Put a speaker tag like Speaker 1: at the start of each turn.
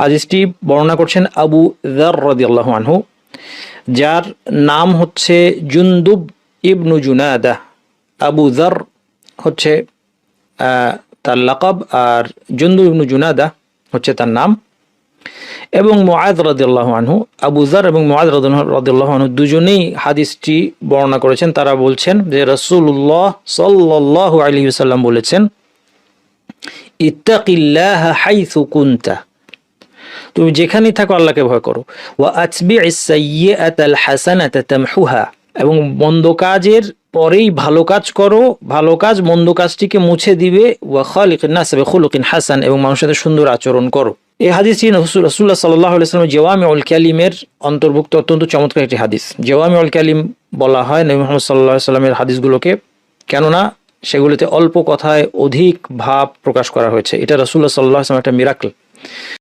Speaker 1: হাদিসটি বর্ণনা করছেন আবু দার রদিয়াল্লাহু আনহু, যার নাম হচ্ছে জুন্দুব ইবনু জুনাদা। আবু দার হচ্ছে তার লাকাব আর জুন্দুব ইবনু জুনাদা হচ্ছে তার নাম। এবং মোয়াদ রদিয়াল্লাহ আনহু, আবু জার এবং মোয়াদ রদিয়াল্লাহ আনহু দুজনেই হাদিসটি বর্ণনা করেছেন। তারা বলছেন যে রসুল্লাহ সাল্লাহ আলী সাল্লাম বলেছেন, ইত্তাকিল্লাহ হাইথু কুন্তা। তুমি যেখানেই থাকো, আল্লাহকে ভয় করো। ওয়া আল তামহুহা। এবং মন্দ কাজের পরেই ভালো কাজ করো, ভালো কাজ মন্দ কাজটিকে মুছে দিবে। ওয়া হাসান এবং মানুষের সাথে সুন্দর আচরণ করো। এই রসুল রসুল্লাহ সাল্লাহ আলাইসলামের জেওয়ামি অল ক্যালিমের অন্তর্ভুক্ত অত্যন্ত চমৎকার একটি হাদিস। জেওয়ামি অল ক্যালিম বলা হয় নবী মোহাম্মদ সাল্লাহ সাল্লামের হাদিসগুলোকে। কেননা সেগুলোতে অল্প কথায় অধিক ভাব প্রকাশ করা হয়েছে। এটা রসুল্লাহ সাল্লাহ একটা মিরাকল